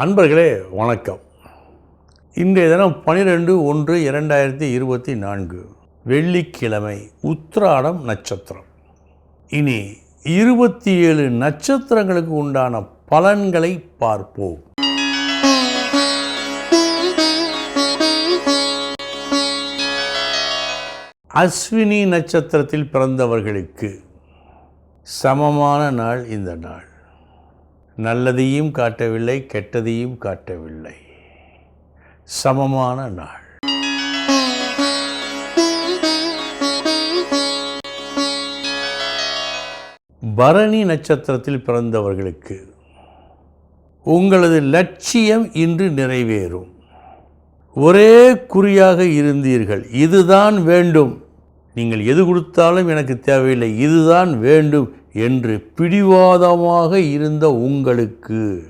அன்பர்களே வணக்கம். இன்றைய தினம் பனிரெண்டு ஒன்று இரண்டாயிரத்தி இருபத்தி நான்கு வெள்ளிக்கிழமை உத்திராடம் நட்சத்திரம். இனி இருபத்தி ஏழு நட்சத்திரங்களுக்கு உண்டான பலன்களை பார்ப்போம். அஸ்வினி நட்சத்திரத்தில் பிறந்தவர்களுக்கு சமமான நாள் இந்த நாள். நல்லதையும் காட்டவில்லை கெட்டதையும் காட்டவில்லை. சமமான நாள். பரணி நட்சத்திரத்தில் பிறந்தவர்களுக்கு உங்களது லட்சியம் இன்று நிறைவேறும். ஒரே குறியாக இருந்தீர்கள் இதுதான் வேண்டும். நீங்கள் எது கொடுத்தாலும் எனக்கு தேவையில்லை இதுதான் வேண்டும். என்று பிடிவாதமாக இருந்த உங்களுக்கு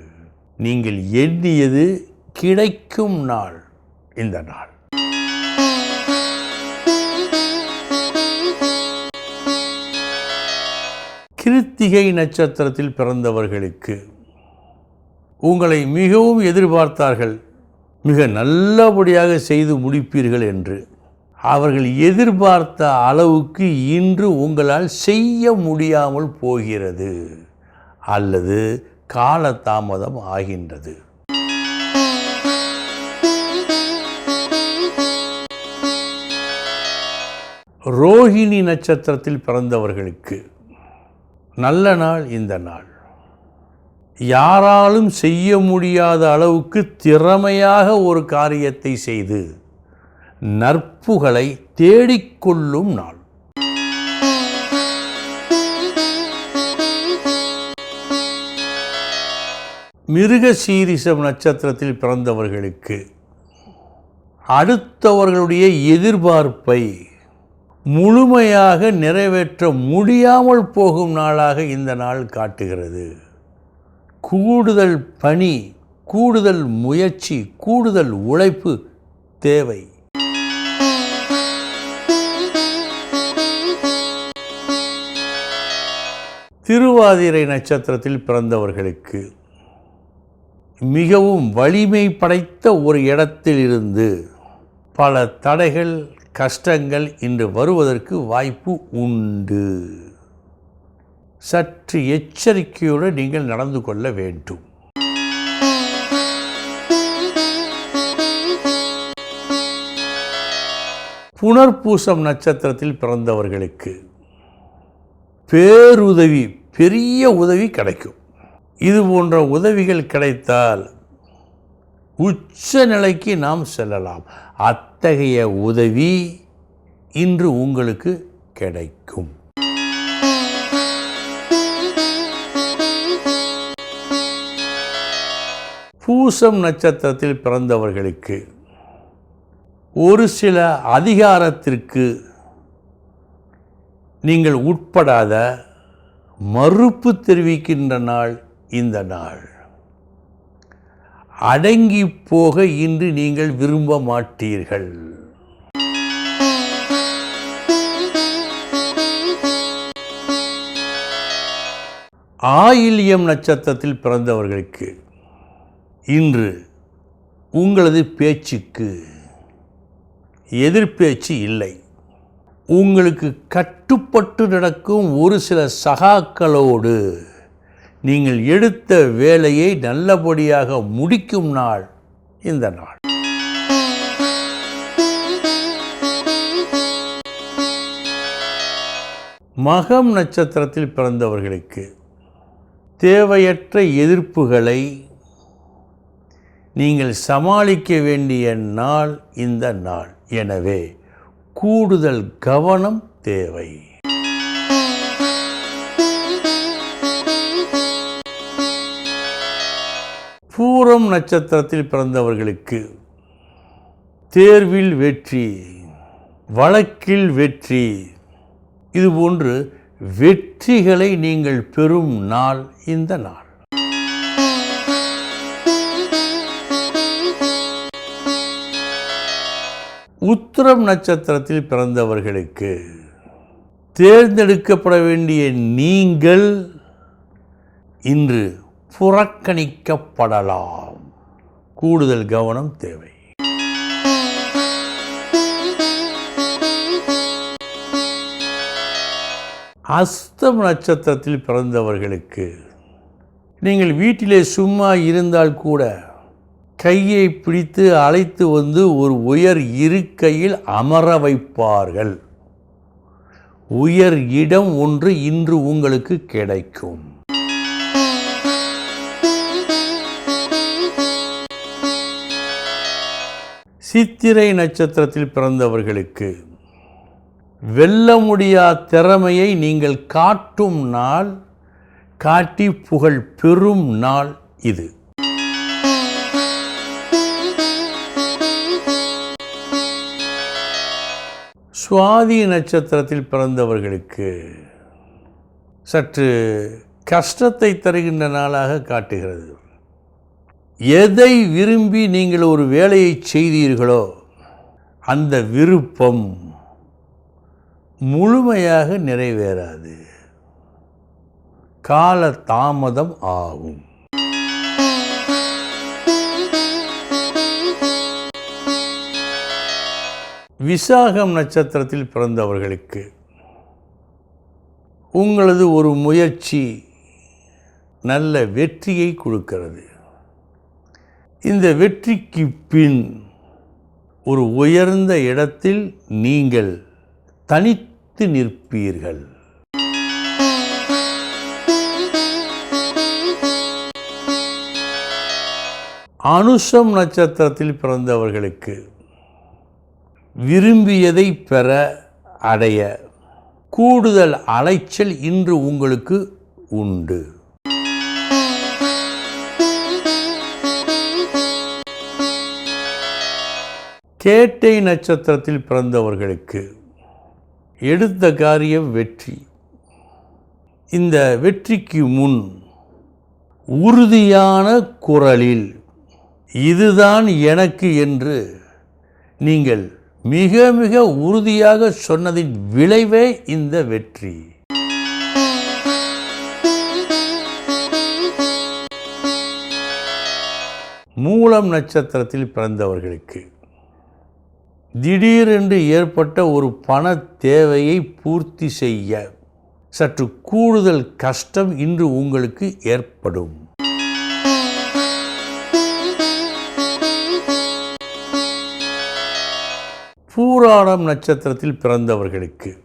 நீங்கள் எண்ணியது கிடைக்கும் நாள் இந்த நாள். கிருத்திகை நட்சத்திரத்தில் பிறந்தவர்களுக்கு உங்களை மிகவும் எதிர்பார்த்தார்கள் மிக நல்லபடியாக செய்து முடிப்பீர்கள் என்று. அவர்கள் எதிர்பார்த்த அளவுக்கு இன்று உங்களால் செய்ய முடியாமல் போகிறது அல்லது காலதாமதம் ஆகின்றது. ரோஹிணி நட்சத்திரத்தில் பிறந்தவர்களுக்கு நல்ல நாள் இந்த நாள். யாராலும் செய்ய முடியாத அளவுக்கு திறமையாக ஒரு காரியத்தை செய்து நற்புகளை தேடிக்கொள்ளும் நாள். மிருக சீரிசம் நட்சத்திரத்தில் பிறந்தவர்களுக்கு அடுத்தவர்களுடைய எதிர்பார்ப்பை முழுமையாக நிறைவேற்ற முடியாமல் போகும் நாளாக இந்த நாள் காட்டுகிறது. கூடுதல் பணி கூடுதல் முயற்சி கூடுதல் உழைப்பு தேவை. திருவாதிரை நட்சத்திரத்தில் பிறந்தவர்களுக்கு மிகவும் வலிமை படைத்த ஒரு இடத்திலிருந்து பல தடைகள் கஷ்டங்கள் இன்று வருவதற்கு வாய்ப்பு உண்டு. சற்று எச்சரிக்கையோடு நீங்கள் நடந்து கொள்ள வேண்டும். புனர்பூசம் நட்சத்திரத்தில் பிறந்தவர்களுக்கு பேருதவி பெரிய உதவி கிடைக்கும். இது போன்ற உதவிகள் கிடைத்தால் உச்ச நிலைக்கு நாம் செல்லலாம். அத்தகைய உதவி இன்று உங்களுக்கு கிடைக்கும். பூசம் நட்சத்திரத்தில் பிறந்தவர்களுக்கு ஒரு சில அதிகாரத்திற்கு நீங்கள் உட்படாத மறுப்பு தெரிவிக்கின்ற நாள் இந்த நாள். அடங்கி போக இன்று நீங்கள் விரும்ப மாட்டீர்கள். ஆயில்யம் நட்சத்திரத்தில் பிறந்தவர்களுக்கு இன்று உங்களது பேச்சுக்கு எதிர்பேச்சு இல்லை. உங்களுக்கு கட்டுப்பட்டு நடக்கும் ஒரு சில சகாக்களோடு நீங்கள் எடுத்த வேலையை நல்லபடியாக முடிக்கும் நாள் இந்த நாள். மகம் நட்சத்திரத்தில் பிறந்தவர்களுக்கு தேவையற்ற எதிர்ப்புகளை நீங்கள் சமாளிக்க வேண்டிய நாள் இந்த நாள். எனவே கூடுதல் கவனம் தேவை. பூரம் நட்சத்திரத்தில் பிறந்தவர்களுக்கு தேர்வில் வெற்றி வழக்கில் வெற்றி. இதுபோன்று வெற்றிகளை நீங்கள் பெறும் நாள் இந்த நாள். உத்திரம் நட்சத்திரத்தில் பிறந்தவர்களுக்கு தேர்ந்தெடுக்கப்பட வேண்டிய நீங்கள் இன்று புறக்கணிக்கப்படலாம். கூடுதல் கவனம் தேவை. அஸ்தம் நட்சத்திரத்தில் பிறந்தவர்களுக்கு நீங்கள் வீட்டிலே சும்மா இருந்தால் கூட கையை பிடித்து அழைத்து வந்து ஒரு உயர் இருக்கையில் அமர வைப்பார்கள். உயர் இடம் ஒன்று இன்று உங்களுக்கு கிடைக்கும். சித்திரை நட்சத்திரத்தில் பிறந்தவர்களுக்கு வெல்ல முடியா திறமையை நீங்கள் காட்டும் நாள் காட்டி புகழ் பெறும் நாள் இது. சுவாதி நட்சத்திரத்தில் பிறந்தவர்களுக்கு சற்று கஷ்டத்தை தருகின்ற நாளாக காட்டுகிறது. எதை விரும்பி நீங்கள் ஒரு வேலையை செய்தீர்களோ அந்த விருப்பம் முழுமையாக நிறைவேறாது. கால தாமதம் ஆகும். விசாகம் நட்சத்திரத்தில் பிறந்தவர்களுக்கு உங்களது ஒரு முயற்சி நல்ல வெற்றியை கொடுக்கிறது. இந்த வெற்றிக்கு பின் ஒரு உயர்ந்த இடத்தில் நீங்கள் தனித்து நிற்பீர்கள். அனுஷம் நட்சத்திரத்தில் பிறந்தவர்களுக்கு விரும்பியதை பெற அடைய. கூடுதல் அலைச்சல் இன்று உங்களுக்கு உண்டு. கேட்டை நட்சத்திரத்தில் பிறந்தவர்களுக்கு எடுத்த காரியம் வெற்றி. இந்த வெற்றிக்கு முன் உறுதியான குரலில் இதுதான் எனக்கு என்று நீங்கள் மிக மிக உறுதியாக சொன்னதின் விளைவே இந்த வெற்றி. மூலம் நட்சத்திரத்தில் பிறந்தவர்களுக்கு. திடீரென்று ஏற்பட்ட ஒரு பண தேவையை பூர்த்தி செய்ய சற்று கூடுதல் கஷ்டம் இன்று உங்களுக்கு ஏற்படும். பூராடம் நட்சத்திரத்தில் பிறந்தவர்களுக்கு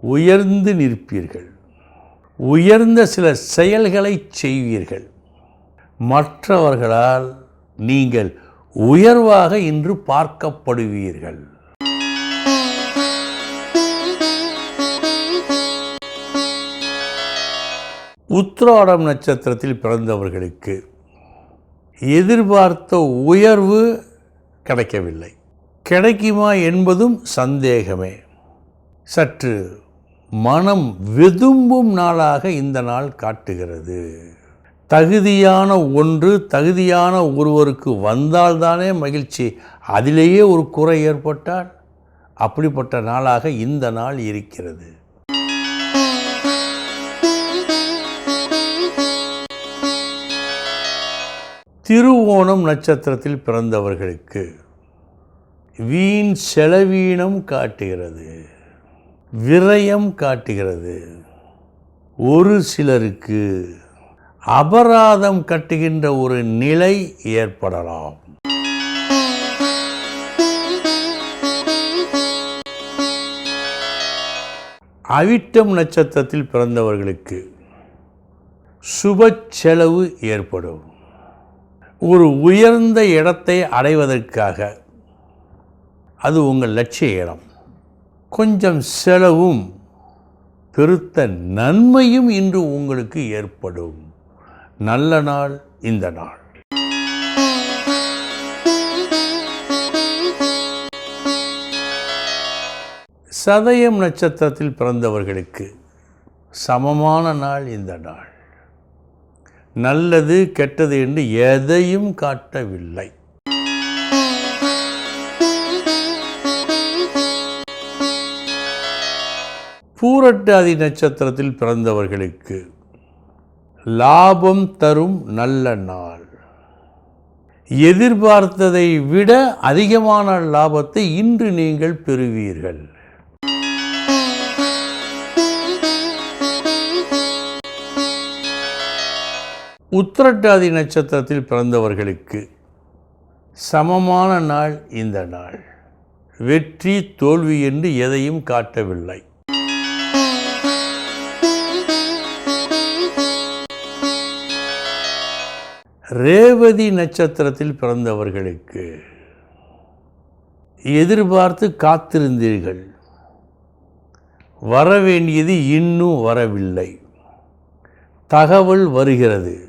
உயர்ந்து நிற்பீர்கள். உயர்ந்த சில செயல்களை செய்வீர்கள். மற்றவர்களால் நீங்கள் உயர்வாக இன்று பார்க்கப்படுவீர்கள். உத்ராடம் நட்சத்திரத்தில் பிறந்தவர்களுக்கு எதிர்பார்த்த உயர்வு கிடைக்கவில்லை. கிடைக்குமா என்பதும் சந்தேகமே. சற்று மனம் வெதும்பும் நாளாக இந்த நாள் காட்டுகிறது. தகுதியான ஒன்று தகுதியான ஒருவருக்கு வந்தால்தானே மகிழ்ச்சி. அதிலேயே ஒரு குறை ஏற்பட்டால் அப்படிப்பட்ட நாளாக இந்த நாள் இருக்கிறது. திருவோணம் நட்சத்திரத்தில் பிறந்தவர்களுக்கு வீண் செலவீனம் காட்டுகிறது விரயம் காட்டுகிறது. ஒரு சிலருக்கு அபராதம் கட்டுகின்ற ஒரு நிலை ஏற்படலாம். அவிட்டம் நட்சத்திரத்தில் பிறந்தவர்களுக்கு சுப செலவு ஏற்படும். ஒரு உயர்ந்த இடத்தை அடைவதற்காக அது உங்கள் லட்சிய இடம். கொஞ்சம் செலவும் பெருத்த நன்மையும் இன்று உங்களுக்கு ஏற்படும். நல்ல நாள் இந்த நாள். சதயம் நட்சத்திரத்தில் பிறந்தவர்களுக்கு சமமான நாள் இந்த நாள். நல்லது கெட்டது என்று எதையும் காட்டவில்லை. பூரட்டாதி நட்சத்திரத்தில் பிறந்தவர்களுக்கு லாபம் தரும் நல்ல நாள். எதிர்பார்த்ததை விட அதிகமான லாபத்தை இன்று நீங்கள் பெறுவீர்கள். உத்திரட்டாதி நட்சத்திரத்தில் பிறந்தவர்களுக்கு சமமான நாள் இந்த நாள். வெற்றி தோல்வி என்று எதையும் காட்டவில்லை. ரேவதி நட்சத்திரத்தில் பிறந்தவர்களுக்கு எதிர்பார்த்து காத்திருந்தீர்கள். வரவேண்டியது இன்னும் வரவில்லை. தகவல் வருகிறது.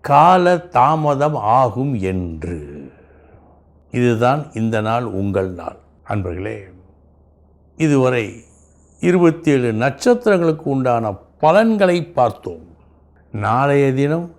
கால தாமதம் ஆகும் என்று. இதுதான் இந்த நாள் உங்கள் நாள். அன்பர்களே இதுவரை இருபத்தி ஏழு நட்சத்திரங்களுக்கு உண்டான பலன்களை பார்த்தோம். நாளைய தினம்